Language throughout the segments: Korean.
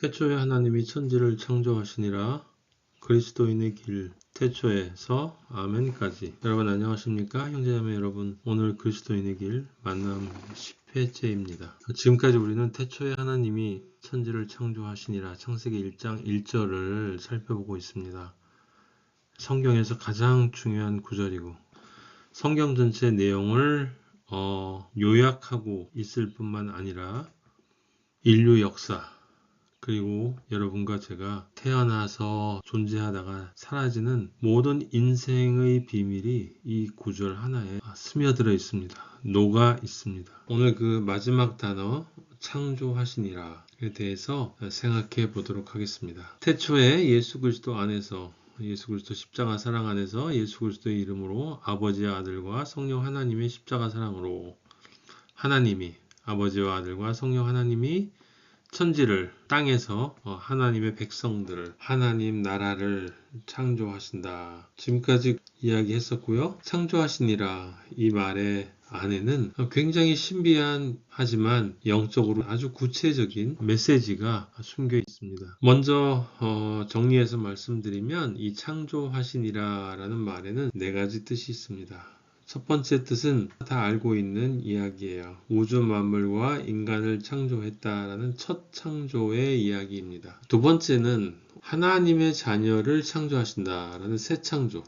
태초에 하나님이 천지를 창조하시니라. 그리스도인의 길 태초에서 아멘까지. 여러분 안녕하십니까? 형제자매 여러분 오늘 그리스도인의 길 만남 10회째입니다. 지금까지 우리는 태초에 하나님이 천지를 창조하시니라. 창세기 1장 1절을 살펴보고 있습니다. 성경에서 가장 중요한 구절이고 성경 전체 내용을 어, 요약하고 있을 뿐만 아니라 인류 역사 그리고 여러분과 제가 태어나서 존재하다가 사라지는 모든 인생의 비밀이 이 구절 하나에 스며들어 있습니다. 녹아 있습니다. 오늘 그 마지막 단어 창조하시니라에 대해서 생각해 보도록 하겠습니다. 태초에 예수 그리스도 안에서 예수 그리스도 십자가 사랑 안에서 예수 그리스도의 이름으로 아버지와 아들과 성령 하나님의 십자가 사랑으로 하나님이 아버지와 아들과 성령 하나님이 천지를 땅에서 어, 하나님의 백성들을 하나님 나라를 창조하신다. 지금까지 이야기했었고요. 창조하시니라 이 말의 안에는 굉장히 신비한 하지만 영적으로 아주 구체적인 메시지가 숨겨 있습니다. 먼저 어, 정리해서 말씀드리면 이 창조하시니라라는 말에는 네 가지 뜻이 있습니다. 첫 번째 뜻은 다 알고 있는 이야기예요. 우주 만물과 인간을 창조했다라는 첫 창조의 이야기입니다. 두 번째는 하나님의 자녀를 창조하신다라는 새 창조.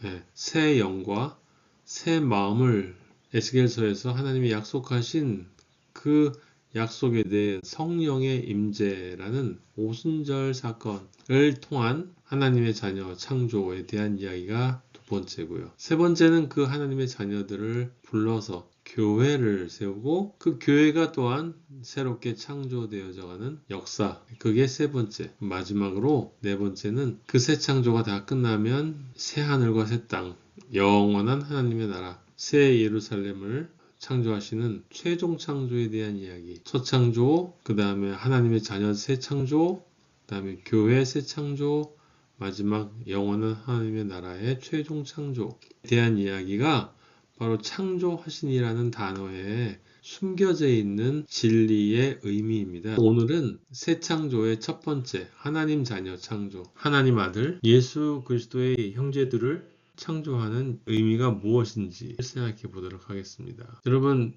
네, 새 영과 새 마음을 에스겔서에서 하나님이 약속하신 그 약속에 대해 성령의 임재라는 오순절 사건을 통한 하나님의 자녀 창조에 대한 이야기가 번째고요. 세 번째는 그 하나님의 자녀들을 불러서 교회를 세우고 그 교회가 또한 새롭게 창조되어져 가는 역사. 그게 세 번째. 마지막으로 네 번째는 그 새 창조가 다 끝나면 새 하늘과 새 땅, 영원한 하나님의 나라, 새 예루살렘을 창조하시는 최종 창조에 대한 이야기. 첫 창조, 그 다음에 하나님의 자녀 새 창조, 그 다음에 교회 새 창조, 마지막 영원한 하나님의 나라의 최종 창조에 대한 이야기가 바로 창조하신이라는 단어에 숨겨져 있는 진리의 의미입니다. 오늘은 새 창조의 첫 번째 하나님 자녀 창조, 하나님 아들 예수 그리스도의 형제들을 창조하는 의미가 무엇인지 생각해 보도록 하겠습니다. 여러분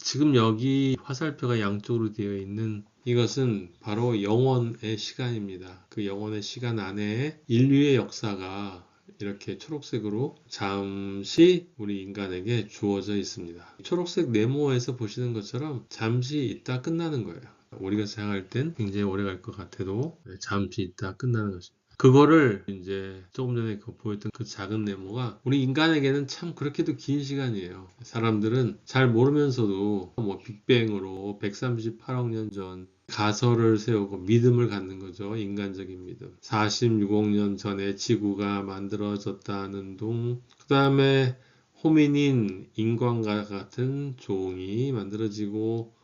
지금 여기 화살표가 양쪽으로 되어 있는 이것은 바로 영원의 시간입니다. 그 영원의 시간 안에 인류의 역사가 이렇게 초록색으로 잠시 우리 인간에게 주어져 있습니다. 초록색 네모에서 보시는 것처럼 잠시 있다 끝나는 거예요. 우리가 생각할 땐 굉장히 오래 갈 것 같아도 잠시 있다 끝나는 것입니다. 그거를 이제 조금 전에 그 보였던 그 작은 네모가 우리 인간에게는 참 그렇게도 긴 시간이에요. 사람들은 잘 모르면서도 뭐 빅뱅으로 138억 년 전 가설을 세우고 믿음을 갖는 거죠. 인간적인 믿음. 46억 년 전에 지구가 만들어졌다는 둥. 그 다음에 호민인 인간과 같은 종이 만들어지고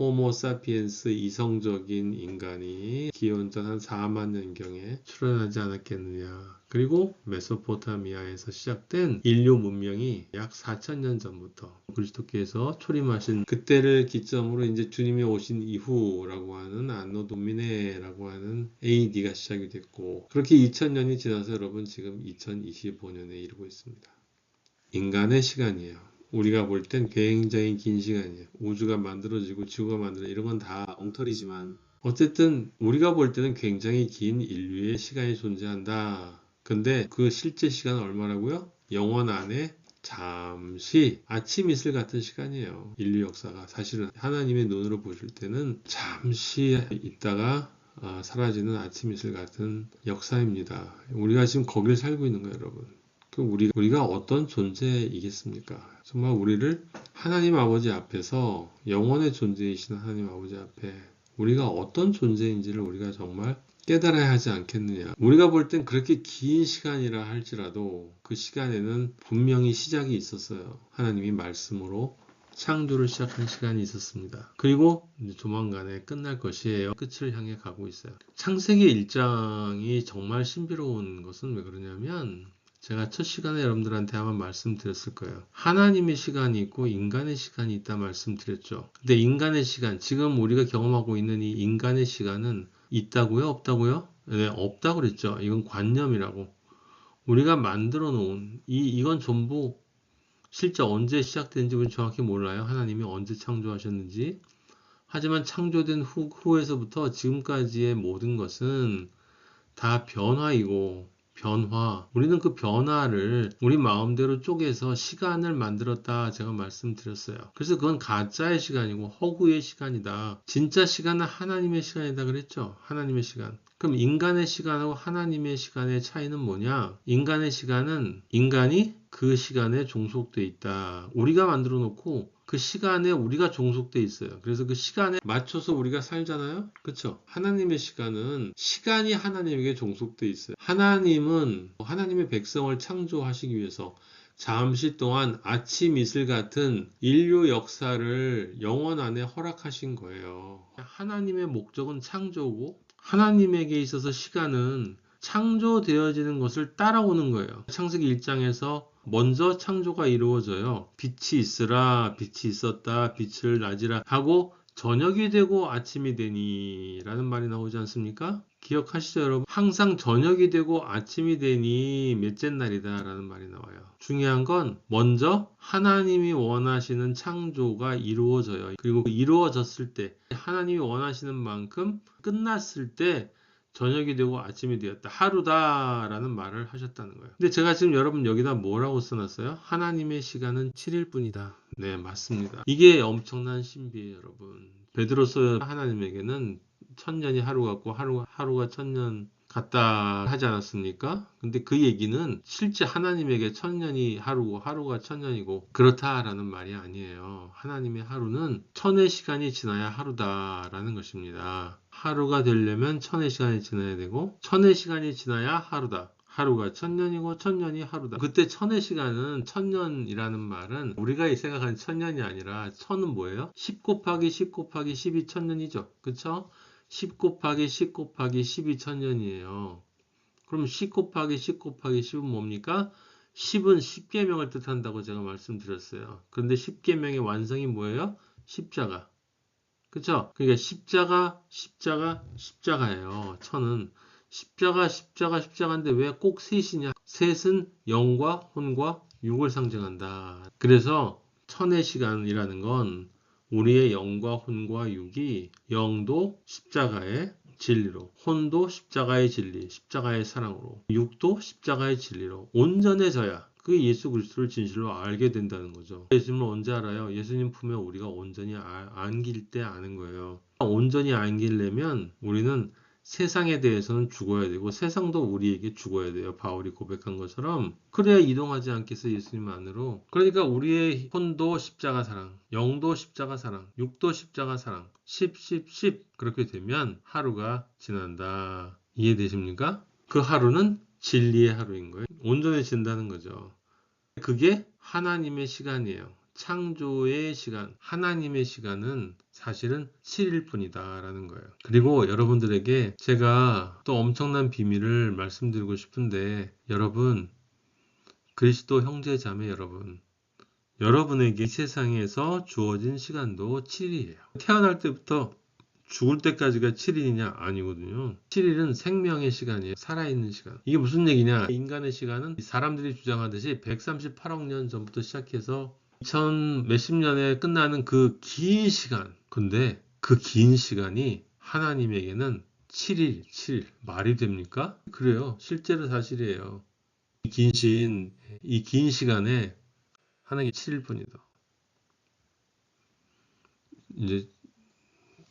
호모사피엔스 이성적인 인간이 기원전 한 4만 년경에 출현하지 않았겠느냐. 그리고 메소포타미아에서 시작된 인류 문명이 약 4천년 전부터 그리스도께서 초림하신 그때를 기점으로 이제 주님이 오신 이후라고 하는 안노 도미네라고 하는 AD가 시작이 됐고 그렇게 2000년이 지나서 여러분 지금 2025년에 이르고 있습니다. 인간의 시간이에요. 우리가 볼 땐 굉장히 긴 시간이에요. 우주가 만들어지고 지구가 만들어 이런 건 다 엉터리지만 어쨌든 우리가 볼 때는 굉장히 긴 인류의 시간이 존재한다. 근데 그 실제 시간은 얼마라고요? 영원 안에 잠시 아침 이슬 같은 시간이에요. 인류 역사가 사실은 하나님의 눈으로 보실 때는 잠시 있다가 아, 사라지는 아침 이슬 같은 역사입니다. 우리가 지금 거길 살고 있는 거예요, 여러분. 그 우리, 우리가 어떤 존재이겠습니까? 정말 우리를 하나님 아버지 앞에서 영원의 존재이신 하나님 아버지 앞에 우리가 어떤 존재인지를 우리가 정말 깨달아야 하지 않겠느냐. 우리가 볼 땐 그렇게 긴 시간이라 할지라도 그 시간에는 분명히 시작이 있었어요. 하나님이 말씀으로 창조를 시작한 시간이 있었습니다. 그리고 조만간에 끝날 것이에요. 끝을 향해 가고 있어요. 창세기 1장이 정말 신비로운 것은 왜 그러냐면 제가 첫 시간에 여러분들한테 아마 말씀드렸을 거예요. 하나님의 시간이 있고 인간의 시간이 있다 말씀드렸죠. 근데 인간의 시간, 지금 우리가 경험하고 있는 이 인간의 시간은 있다고요? 없다고요? 네, 없다고 그랬죠. 이건 관념이라고. 우리가 만들어 놓은 이 이건 전부 실제 언제 시작된지 우리는 정확히 몰라요. 하나님이 언제 창조하셨는지. 하지만 창조된 후, 후에서부터 지금까지의 모든 것은 다 변화이고 변화. 우리는 그 변화를 우리 마음대로 쪼개서 시간을 만들었다 제가 말씀드렸어요. 그래서 그건 가짜의 시간이고 허구의 시간이다. 진짜 시간은 하나님의 시간이다 그랬죠. 하나님의 시간. 그럼 인간의 시간하고 하나님의 시간의 차이는 뭐냐? 인간의 시간은 인간이 그 시간에 종속돼 있다. 우리가 만들어 놓고 그 시간에 우리가 종속돼 있어요. 그래서 그 시간에 맞춰서 우리가 살잖아요. 그렇죠? 하나님의 시간은 시간이 하나님에게 종속돼 있어요. 하나님은 하나님의 백성을 창조하시기 위해서 잠시 동안 아침 이슬 같은 인류 역사를 영원 안에 허락하신 거예요. 하나님의 목적은 창조고 하나님에게 있어서 시간은 창조되어지는 것을 따라오는 거예요. 창세기 1장에서 먼저 창조가 이루어져요. 빛이 있으라, 빛이 있었다, 빛을 낮이라 하고 저녁이 되고 아침이 되니 라는 말이 나오지 않습니까? 기억하시죠 여러분? 항상 저녁이 되고 아침이 되니 몇째 날이다 라는 말이 나와요. 중요한 건 먼저 하나님이 원하시는 창조가 이루어져요. 그리고 이루어졌을 때 하나님이 원하시는 만큼 끝났을 때 저녁이 되고 아침이 되었다. 하루다라는 말을 하셨다는 거예요. 근데 제가 지금 여러분 여기다 뭐라고 써놨어요? 하나님의 시간은 7일 뿐이다. 네, 맞습니다. 이게 엄청난 신비예요, 여러분. 베드로서 하나님에게는 천년이 하루 같고 하루, 하루가 천년 같다 하지 않았습니까? 근데 그 얘기는 실제 하나님에게 천년이 하루고 하루가 천년이고 그렇다라는 말이 아니에요. 하나님의 하루는 천의 시간이 지나야 하루다라는 것입니다. 하루가 되려면 천의 시간이 지나야 되고 천의 시간이 지나야 하루다. 하루가 천년이고 천년이 하루다. 그때 천의 시간은 천년이라는 말은 우리가 생각하는 천년이 아니라 천은 뭐예요? 10 곱하기 10 곱하기 12 천년이죠. 그쵸? 10 곱하기 10 곱하기 12 천년이에요. 그럼 10 곱하기 10 곱하기 10은 뭡니까? 10은 10계명을 뜻한다고 제가 말씀드렸어요. 그런데 10계명의 완성이 뭐예요? 십자가. 그쵸? 그러니까 십자가, 십자가, 십자가예요. 천은. 십자가, 십자가, 십자가인데 왜 꼭 셋이냐? 셋은 영과 혼과 육을 상징한다. 그래서 천의 시간이라는 건 우리의 영과 혼과 육이 영도 십자가의 진리로, 혼도 십자가의 진리, 십자가의 사랑으로, 육도 십자가의 진리로 온전해져야 그 예수 그리스도를 진실로 알게 된다는 거죠. 예수님을 언제 알아요? 예수님 품에 우리가 온전히 아, 안길 때 아는 거예요. 온전히 안기려면 우리는 세상에 대해서는 죽어야 되고 세상도 우리에게 죽어야 돼요. 바울이 고백한 것처럼 그래야 이동하지 않겠어 예수님 안으로. 그러니까 우리의 혼도 십자가 사랑, 영도 십자가 사랑, 육도 십자가 사랑, 10, 10, 10 그렇게 되면 하루가 지난다. 이해되십니까? 그 하루는 진리의 하루인 거예요. 온전해진다는 거죠. 그게 하나님의 시간이에요. 창조의 시간, 하나님의 시간은 사실은 7일 뿐이다 라는 거예요. 그리고 여러분들에게 제가 또 엄청난 비밀을 말씀드리고 싶은데 여러분 그리스도 형제 자매 여러분 여러분에게 이 세상에서 주어진 시간도 7일이에요. 태어날 때부터 죽을 때까지가 7일이냐? 아니거든요. 7일은 생명의 시간이에요. 살아있는 시간. 이게 무슨 얘기냐? 인간의 시간은 사람들이 주장하듯이 138억 년 전부터 시작해서 2000 몇십 년에 끝나는 그 긴 시간. 근데 그 긴 시간이 하나님에게는 7일, 7일. 말이 됩니까? 그래요. 실제로 사실이에요. 긴 시인, 이 긴 시간에 하나님께 7일 뿐이다. 이제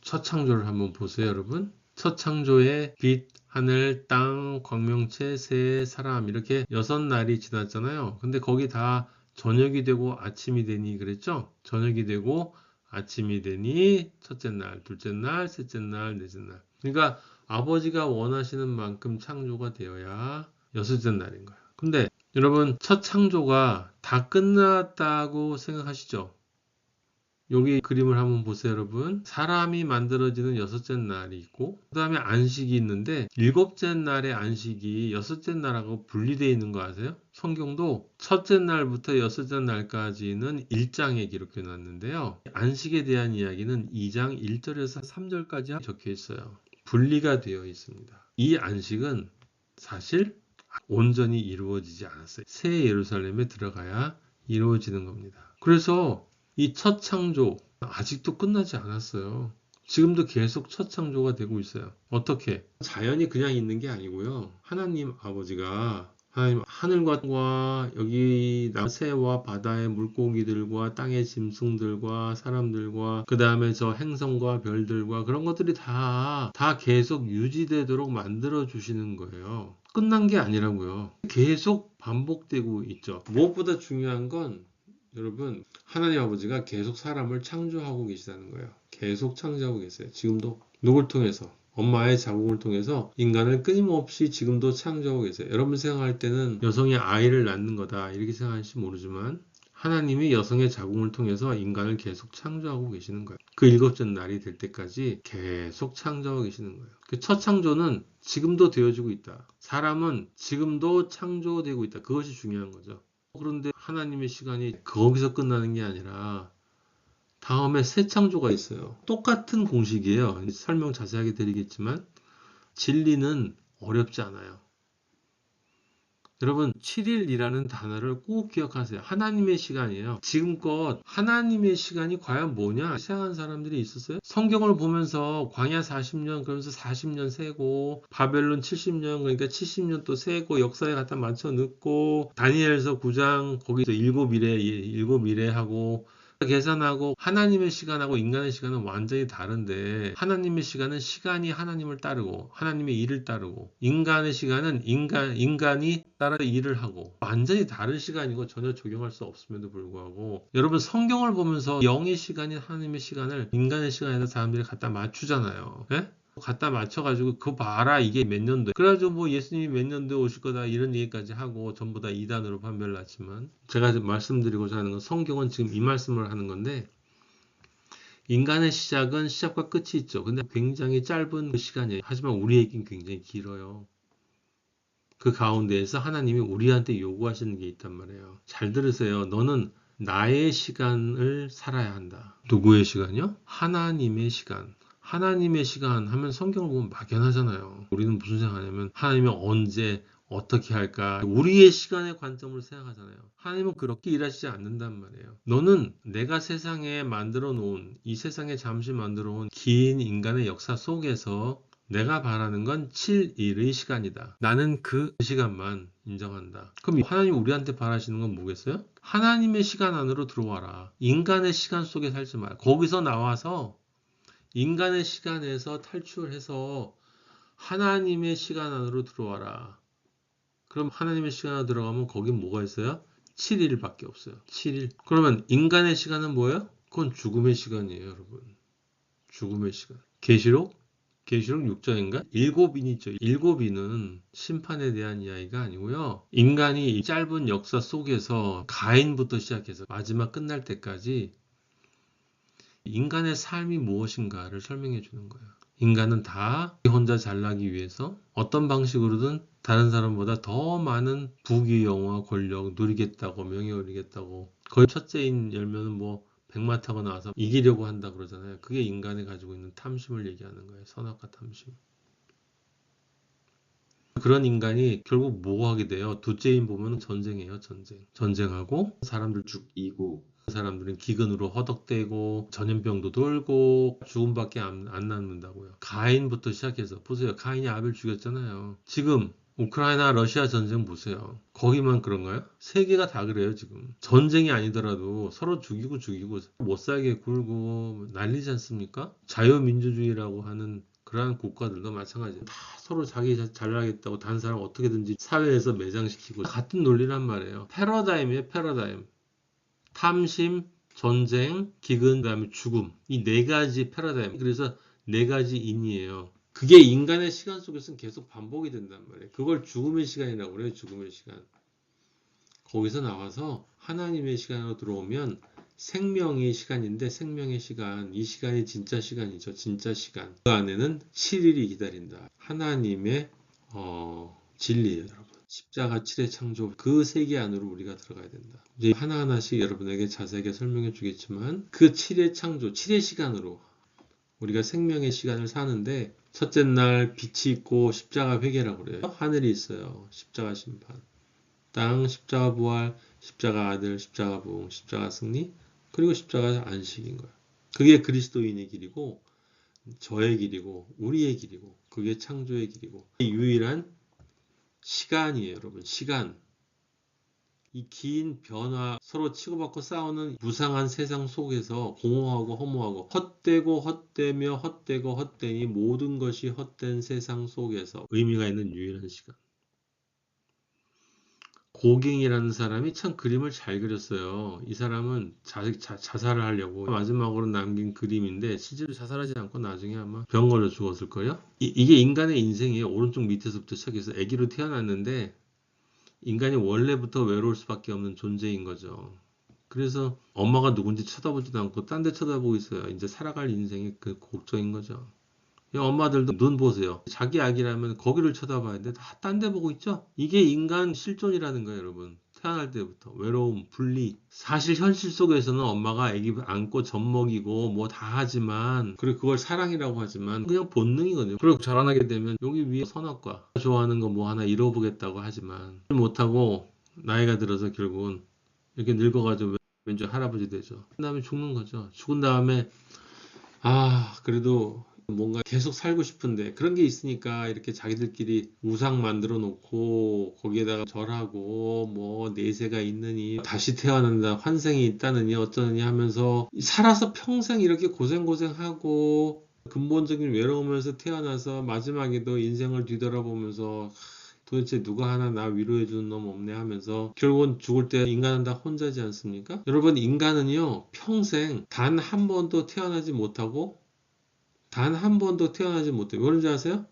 첫 창조를 한번 보세요, 여러분. 첫 창조의 빛, 하늘, 땅, 광명체, 새, 사람 이렇게 여섯 날이 지났잖아요. 근데 거기 다 저녁이 되고 아침이 되니 그랬죠? 저녁이 되고 아침이 되니 첫째 날, 둘째 날, 셋째 날, 넷째 날. 그러니까 아버지가 원하시는 만큼 창조가 되어야 여섯째 날인 거예요. 근데 여러분 첫 창조가 다 끝났다고 생각하시죠? 여기 그림을 한번 보세요, 여러분. 사람이 만들어지는 여섯째 날이 있고, 그 다음에 안식이 있는데, 일곱째 날의 안식이 여섯째 날하고 분리되어 있는 거 아세요? 성경도 첫째 날부터 여섯째 날까지는 1장에 기록해 놨는데요. 안식에 대한 이야기는 2장 1절에서 3절까지 적혀 있어요. 분리가 되어 있습니다. 이 안식은 사실 온전히 이루어지지 않았어요. 새 예루살렘에 들어가야 이루어지는 겁니다. 그래서 이 첫 창조 아직도 끝나지 않았어요. 지금도 계속 첫 창조가 되고 있어요. 어떻게? 자연이 그냥 있는 게 아니고요. 하나님 아버지가 하나님 하늘과 여기 나- 새와 바다의 물고기들과 땅의 짐승들과 사람들과 그 다음에 저 행성과 별들과 그런 것들이 다다 계속 유지되도록 만들어 주시는 거예요. 끝난 게 아니라고요. 계속 반복되고 있죠. 무엇보다 중요한 건 여러분 하나님 아버지가 계속 사람을 창조하고 계시다는 거예요. 계속 창조하고 계세요. 지금도 누굴 통해서 엄마의 자궁을 통해서 인간을 끊임없이 지금도 창조하고 계세요. 여러분 생각할 때는 여성이 아이를 낳는 거다 이렇게 생각할지 모르지만 하나님이 여성의 자궁을 통해서 인간을 계속 창조하고 계시는 거예요. 그 일곱째 날이 될 때까지 계속 창조하고 계시는 거예요. 그 첫 창조는 지금도 되어지고 있다. 사람은 지금도 창조되고 있다. 그것이 중요한 거죠. 그런데 하나님의 시간이 거기서 끝나는 게 아니라 다음에 새 창조가 있어요. 똑같은 공식이에요. 설명 자세하게 드리겠지만 진리는 어렵지 않아요. 여러분 7일이라는 단어를 꼭 기억하세요. 하나님의 시간이에요. 지금껏 하나님의 시간이 과연 뭐냐 생각한 사람들이 있었어요? 성경을 보면서 광야 40년 그러면서 40년 세고 바벨론 70년 그러니까 70년 또 세고 역사에 갖다 맞춰 넣고 다니엘서 9장 거기서 일곱 일에 일곱 일에 하고 계산하고 하나님의 시간하고 인간의 시간은 완전히 다른데 하나님의 시간은 시간이 하나님을 따르고 하나님의 일을 따르고 인간의 시간은 인간 인간이 따라 일을 하고 완전히 다른 시간이고 전혀 적용할 수 없음에도 불구하고 여러분 성경을 보면서 영의 시간이 하나님의 시간을 인간의 시간에다 사람들이 갖다 맞추잖아요. 예? 갖다 맞춰가지고 그거 봐라 이게 몇 년도 그래가지고 뭐 예수님이 몇 년도에 오실 거다 이런 얘기까지 하고 전부 다 이단으로 판별을 났지만 제가 말씀드리고자 하는 건 성경은 지금 이 말씀을 하는 건데 인간의 시작은 시작과 끝이 있죠. 근데 굉장히 짧은 그 시간이에요. 하지만 우리에겐 굉장히 길어요. 그 가운데에서 하나님이 우리한테 요구하시는 게 있단 말이에요. 잘 들으세요. 너는 나의 시간을 살아야 한다. 누구의 시간이요? 하나님의 시간 하나님의 시간 하면 성경을 보면 막연하잖아요. 우리는 무슨 생각하냐면 하나님이 언제 어떻게 할까 우리의 시간의 관점으로 생각하잖아요. 하나님은 그렇게 일하시지 않는단 말이에요. 너는 내가 세상에 만들어 놓은 이 세상에 잠시 만들어 온 긴 인간의 역사 속에서 내가 바라는 건 7일의 시간이다. 나는 그 시간만 인정한다. 그럼 하나님 우리한테 바라시는 건 뭐겠어요? 하나님의 시간 안으로 들어와라. 인간의 시간 속에 살지 마. 거기서 나와서 인간의 시간에서 탈출해서 하나님의 시간 안으로 들어와라. 그럼 하나님의 시간 안으로 들어가면 거긴 뭐가 있어요? 7일밖에 없어요. 7일. 그러면 인간의 시간은 뭐예요? 그건 죽음의 시간이에요, 여러분. 죽음의 시간. 계시록? 계시록 6장인가? 일곱인이 있죠. 일곱인은 심판에 대한 이야기가 아니고요. 인간이 이 짧은 역사 속에서 가인부터 시작해서 마지막 끝날 때까지 인간의 삶이 무엇인가를 설명해 주는 거예요. 인간은 다 혼자 잘나기 위해서 어떤 방식으로든 다른 사람보다 더 많은 부귀, 영화, 권력 누리겠다고 명예 누리겠다고 거의 첫째인 열면은 뭐 백마 타고 나와서 이기려고 한다 그러잖아요. 그게 인간이 가지고 있는 탐심을 얘기하는 거예요. 선악과 탐심. 그런 인간이 결국 뭐 하게 돼요? 둘째인 보면 전쟁이에요, 전쟁. 전쟁하고 사람들 죽이고 사람들은 기근으로 허덕대고 전염병도 돌고 죽음밖에 안, 안 남는다고요. 가인부터 시작해서 보세요. 가인이 아벨 죽였잖아요. 지금 우크라이나 러시아 전쟁 보세요. 거기만 그런가요? 세계가 다 그래요, 지금. 전쟁이 아니더라도 서로 죽이고 죽이고 못 살게 굴고 난리지 않습니까? 자유민주주의라고 하는 그러한 국가들도 마찬가지예요. 다 서로 자기 자- 잘나겠다고 다른 사람 어떻게든지 사회에서 매장시키고 같은 논리란 말이에요. 패러다임이에요, 패러다임. 탐심, 전쟁, 기근, 그다음에 죽음. 이 네 가지 패러다임. 그래서 네 가지 인이에요. 그게 인간의 시간 속에서는 계속 반복이 된단 말이에요. 그걸 죽음의 시간이라고 그래요. 죽음의 시간. 거기서 나와서 하나님의 시간으로 들어오면 생명의 시간인데 생명의 시간 이 시간이 진짜 시간이죠. 진짜 시간. 그 안에는 7일이 기다린다. 하나님의 어, 진리예요, 여러분. 십자가 7의 창조 그 세계 안으로 우리가 들어가야 된다. 이제 하나하나씩 여러분에게 자세하게 설명해 주겠지만 그 7의 창조, 7의 시간으로 우리가 생명의 시간을 사는데 첫째 날 빛이 있고 십자가 회개라고 그래요. 하늘이 있어요. 십자가 심판. 땅 십자가 부활, 십자가 아들, 십자가 부흥, 십자가 승리, 그리고 십자가 안식인 거예요. 그게 그리스도인의 길이고 저의 길이고 우리의 길이고 그게 창조의 길이고 유일한 시간이에요, 여러분. 시간. 이 긴 변화, 서로 치고받고 싸우는 무상한 세상 속에서 공허하고 허무하고 헛되고 헛되며 헛되고 헛되니 모든 것이 헛된 세상 속에서 의미가 있는 유일한 시간. 고갱이라는 사람이 참 그림을 잘 그렸어요. 이 사람은 자, 자, 자살을 하려고 마지막으로 남긴 그림인데 실제로 자살하지 않고 나중에 아마 병 걸려 죽었을 거예요. 이, 게 인간의 인생이에요. 오른쪽 밑에서부터 시작해서 아기로 태어났는데 인간이 원래부터 외로울 수밖에 없는 존재인 거죠. 그래서 엄마가 누군지 쳐다보지도 않고 딴 데 쳐다보고 있어요. 이제 살아갈 인생의 그 걱정인 거죠. 이 엄마들도 눈 보세요. 자기 아기라면 거기를 쳐다봐야 돼. 다 딴 데 보고 있죠? 이게 인간 실존이라는 거예요, 여러분. 태어날 때부터. 외로움, 분리. 사실 현실 속에서는 엄마가 아기 안고 젖 먹이고 뭐 다 하지만, 그리고 그걸 사랑이라고 하지만, 그냥 본능이거든요. 그리고 자라나게 되면 여기 위에 선악과, 좋아하는 거 뭐 하나 이뤄보겠다고 하지만, 못하고 나이가 들어서 결국은 이렇게 늙어가지고 왠지 할아버지 되죠. 그 다음에 죽는 거죠. 죽은 다음에, 아, 그래도 뭔가 계속 살고 싶은데 그런 게 있으니까 이렇게 자기들끼리 우상 만들어 놓고 거기에다가 절하고 뭐 내세가 있느니 다시 태어난다 환생이 있다느니 어쩌느니 하면서 살아서 평생 이렇게 고생고생하고 근본적인 외로움에서 태어나서 마지막에도 인생을 뒤돌아보면서 도대체 누가 하나 나 위로해 주는 놈 없네 하면서 결국은 죽을 때 인간은 다 혼자지 않습니까? 여러분 인간은요 평생 단 한 번도 태어나지 못하고 단 한 번도 태어나지 못해요. 왜 그런지 아세요?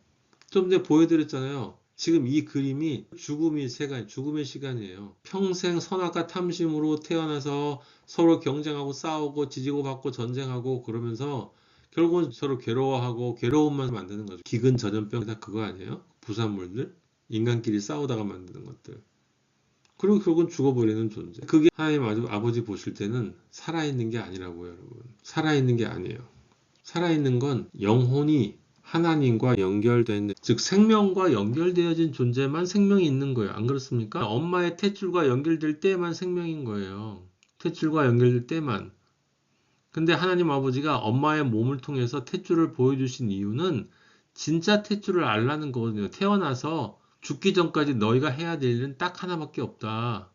좀 전에 보여드렸잖아요. 지금 이 그림이 죽음의 시간, 죽음의 시간이에요. 평생 선악과 탐심으로 태어나서 서로 경쟁하고 싸우고 지지고 받고 전쟁하고 그러면서 결국은 서로 괴로워하고 괴로움만 만드는 거죠. 기근 전염병 다 그거 아니에요? 부산물들? 인간끼리 싸우다가 만드는 것들. 그리고 결국은 죽어버리는 존재. 그게 하나님 아버지 보실 때는 살아있는 게 아니라고요, 여러분. 살아있는 게 아니에요. 살아있는 건 영혼이 하나님과 연결된 즉 생명과 연결되어진 존재만 생명이 있는 거예요. 안 그렇습니까? 엄마의 탯줄과 연결될 때만 생명인 거예요. 탯줄과 연결될 때만. 근데 하나님 아버지가 엄마의 몸을 통해서 탯줄을 보여주신 이유는 진짜 탯줄을 알라는 거거든요. 태어나서 죽기 전까지 너희가 해야 될 일은 딱 하나밖에 없다.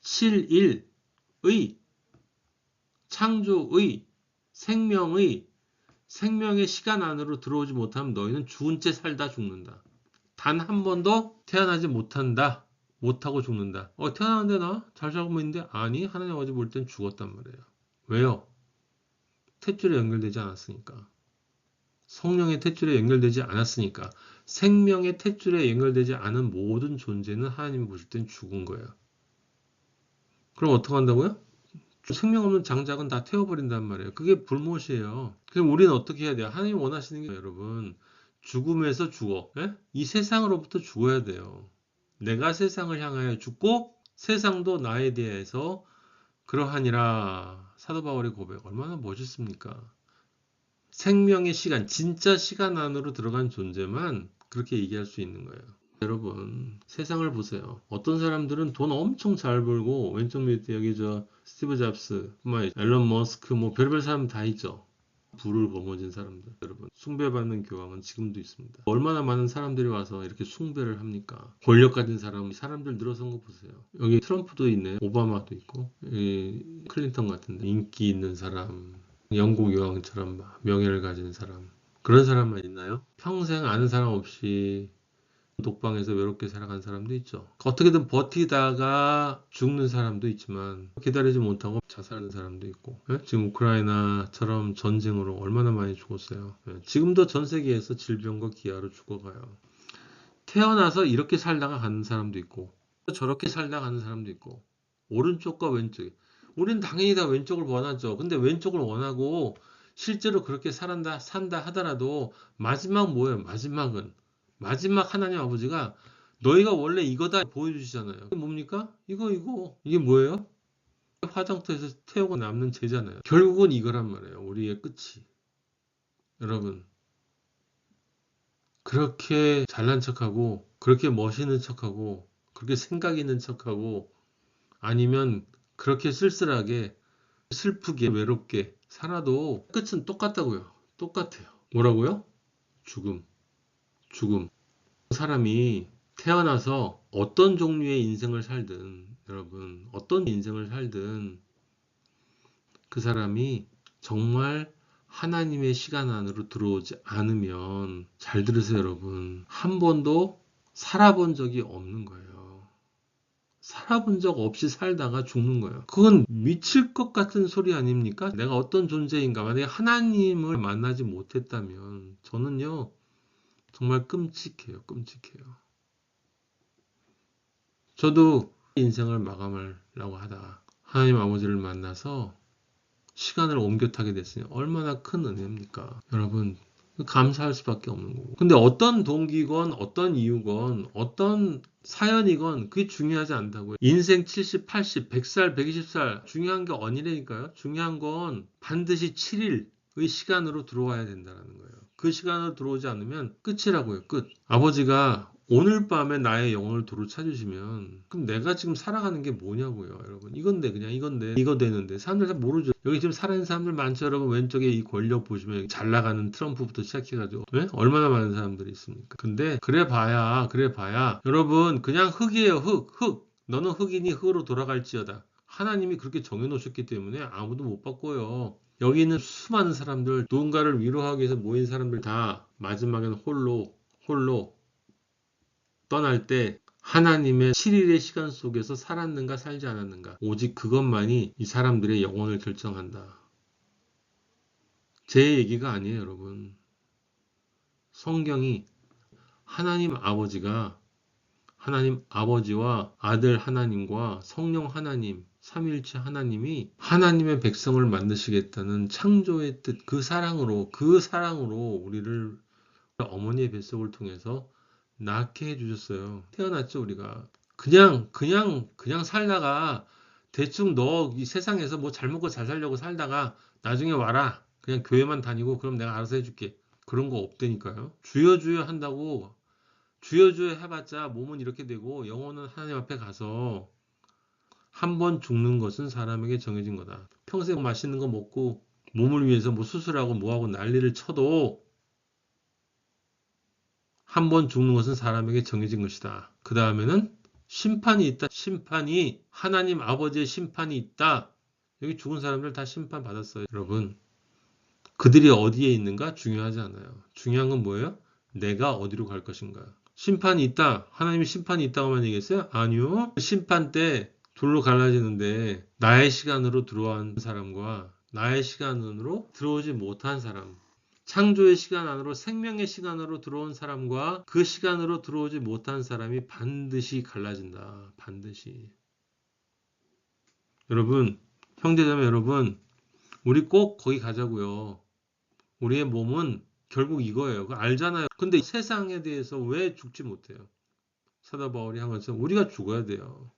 7, 1의 창조의 생명의 생명의 시간 안으로 들어오지 못하면 너희는 죽은 채 살다 죽는다. 단 한 번도 태어나지 못한다. 못하고 죽는다. 어, 태어났는데 나? 잘 살고 있는데? 아니, 하나님 아버지 볼 땐 죽었단 말이에요. 왜요? 탯줄에 연결되지 않았으니까. 성령의 탯줄에 연결되지 않았으니까. 생명의 탯줄에 연결되지 않은 모든 존재는 하나님 보실 땐 죽은 거예요. 그럼 어떻게 한다고요? 생명 없는 장작은 다 태워버린단 말이에요. 그게 불못이에요. 그럼 우리는 어떻게 해야 돼요? 하나님 원하시는 게 여러분 죽음에서 죽어. 예? 이 세상으로부터 죽어야 돼요. 내가 세상을 향하여 죽고 세상도 나에 대해서 그러하니라 사도 바울의 고백 얼마나 멋있습니까? 생명의 시간, 진짜 시간 안으로 들어간 존재만 그렇게 얘기할 수 있는 거예요. 여러분 세상을 보세요. 어떤 사람들은 돈 엄청 잘 벌고 왼쪽 밑에 여기 저 스티브 잡스, 뭐 앨런 머스크 뭐 별별 사람 다 있죠. 부를 거머쥔 사람들 여러분 숭배받는 교황은 지금도 있습니다. 얼마나 많은 사람들이 와서 이렇게 숭배를 합니까? 권력 가진 사람 사람들 늘어선 거 보세요. 여기 트럼프도 있네, 오바마도 있고 클린턴 같은데 인기 있는 사람, 영국 여왕처럼 명예를 가진 사람 그런 사람만 있나요? 평생 아는 사람 없이 독방에서 외롭게 살아간 사람도 있죠. 어떻게든 버티다가 죽는 사람도 있지만 기다리지 못하고 자살하는 사람도 있고 예? 지금 우크라이나처럼 전쟁으로 얼마나 많이 죽었어요. 예? 지금도 전 세계에서 질병과 기아로 죽어가요. 태어나서 이렇게 살다가 가는 사람도 있고 저렇게 살다가 가는 사람도 있고 오른쪽과 왼쪽에 우리는 당연히 다 왼쪽을 원하죠. 근데 왼쪽을 원하고 실제로 그렇게 살한다, 산다 하더라도 마지막 뭐예요? 마지막은 마지막 하나님 아버지가 너희가 원래 이거다 보여주시잖아요. 이게 뭡니까? 이거 이거 이게 뭐예요? 화장터에서 태우고 남는 죄잖아요. 결국은 이거란 말이에요. 우리의 끝이. 여러분 그렇게 잘난 척하고 그렇게 멋있는 척하고 그렇게 생각 있는 척하고 아니면 그렇게 쓸쓸하게 슬프게 외롭게 살아도 끝은 똑같다고요. 똑같아요. 뭐라고요? 죽음. 죽음. 사람이 태어나서 어떤 종류의 인생을 살든 여러분 어떤 인생을 살든 그 사람이 정말 하나님의 시간 안으로 들어오지 않으면 잘 들으세요 여러분. 한 번도 살아본 적이 없는 거예요. 살아본 적 없이 살다가 죽는 거예요. 그건 미칠 것 같은 소리 아닙니까? 내가 어떤 존재인가? 만약에 하나님을 만나지 못했다면 저는요 정말 끔찍해요 끔찍해요 저도 인생을 마감하려고 하다 하나님 아버지를 만나서 시간을 옮겨 타게 됐으니 얼마나 큰 은혜입니까? 여러분 감사할 수밖에 없는 거고. 근데 어떤 동기건 어떤 이유건 어떤 사연이건 그게 중요하지 않다고요. 인생 70, 80, 100살, 120살 중요한 게 아니라니까요. 중요한 건 반드시 7일의 시간으로 들어와야 된다는 거예요. 그 시간으로 들어오지 않으면 끝이라고요. 끝. 아버지가 오늘 밤에 나의 영혼을 도로 찾으시면 그럼 내가 지금 살아가는 게 뭐냐고요 여러분 이건데 그냥 이건데 이거 되는데 사람들 다 모르죠 여기 지금 살아있는 사람들 많죠 여러분 왼쪽에 이 권력 보시면 잘 나가는 트럼프부터 시작해가지고 왜? 얼마나 많은 사람들이 있습니까 근데 그래 봐야 그래 봐야 여러분 그냥 흙이에요 흙흙 너는 흙이니 흙으로 돌아갈지어다 하나님이 그렇게 정해놓으셨기 때문에 아무도 못 바꿔요 여기 있는 수많은 사람들 누군가를 위로하기 위해서 모인 사람들 다 마지막에는 홀로 홀로 떠날 때 하나님의 7일의 시간 속에서 살았는가 살지 않았는가 오직 그것만이 이 사람들의 영혼을 결정한다. 제 얘기가 아니에요 여러분. 성경이 하나님 아버지가 하나님 아버지와 아들 하나님과 성령 하나님 삼일체 하나님이 하나님의 백성을 만드시겠다는 창조의 뜻 그 사랑으로 그 사랑으로 우리를 어머니의 뱃속을 통해서 낳게 해주셨어요. 태어났죠, 우리가. 그냥, 그냥, 그냥 살다가 대충 너 이 세상에서 뭐 잘 먹고 잘 살려고 살다가 나중에 와라. 그냥 교회만 다니고 그럼 내가 알아서 해줄게. 그런 거 없다니까요. 주여 주여 한다고 주여 주여 해봤자 몸은 이렇게 되고 영혼은 하나님 앞에 가서 한 번 죽는 것은 사람에게 정해진 거다. 평생 맛있는 거 먹고 몸을 위해서 뭐 수술하고 뭐하고 난리를 쳐도 한 번 죽는 것은 사람에게 정해진 것이다. 그 다음에는 심판이 있다. 심판이 하나님 아버지의 심판이 있다. 여기 죽은 사람들 다 심판 받았어요. 여러분 그들이 어디에 있는가 중요하지 않아요. 중요한 건 뭐예요? 내가 어디로 갈 것인가. 심판이 있다. 하나님이 심판이 있다고만 얘기했어요? 아니요. 심판 때 둘로 갈라지는데 나의 시간으로 들어온 사람과 나의 시간으로 들어오지 못한 사람 창조의 시간 안으로 생명의 시간으로 들어온 사람과 그 시간으로 들어오지 못한 사람이 반드시 갈라진다. 반드시. 여러분, 형제자매 여러분, 우리 꼭 거기 가자고요. 우리의 몸은 결국 이거예요. 알잖아요. 근데 세상에 대해서 왜 죽지 못해요? 사도 바울이 한 것처럼 우리가 죽어야 돼요.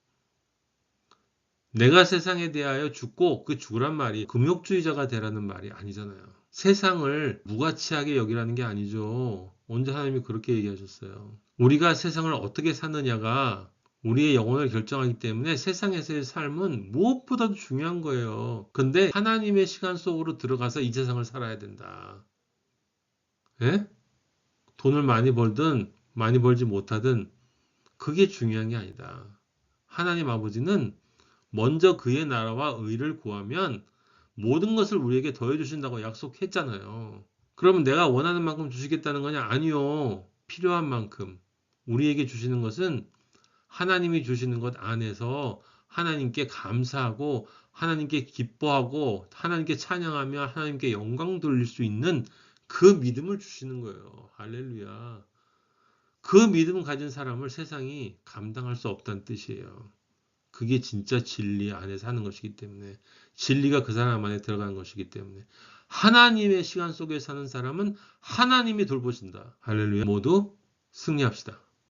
내가 세상에 대하여 죽고 그 죽으란 말이 금욕주의자가 되라는 말이 아니잖아요. 세상을 무가치하게 여기라는 게 아니죠. 언제 하나님이 그렇게 얘기하셨어요. 우리가 세상을 어떻게 사느냐가 우리의 영혼을 결정하기 때문에 세상에서의 삶은 무엇보다도 중요한 거예요. 근데 하나님의 시간 속으로 들어가서 이 세상을 살아야 된다. 예? 돈을 많이 벌든 많이 벌지 못하든 그게 중요한 게 아니다. 하나님 아버지는 먼저 그의 나라와 의를 구하면 모든 것을 우리에게 더해 주신다고 약속했잖아요. 그러면 내가 원하는 만큼 주시겠다는 거냐? 아니요. 필요한 만큼. 우리에게 주시는 것은 하나님이 주시는 것 안에서 하나님께 감사하고 하나님께 기뻐하고 하나님께 찬양하며 하나님께 영광 돌릴 수 있는 그 믿음을 주시는 거예요. 할렐루야. 그 믿음 가진 사람을 세상이 감당할 수 없다는 뜻이에요. 그게 진짜 진리 안에 사는 것이기 때문에 진리가 그 사람 안에 들어가는 것이기 때문에 하나님의 시간 속에 사는 사람은 하나님이 돌보신다. 할렐루야. 모두 승리합시다.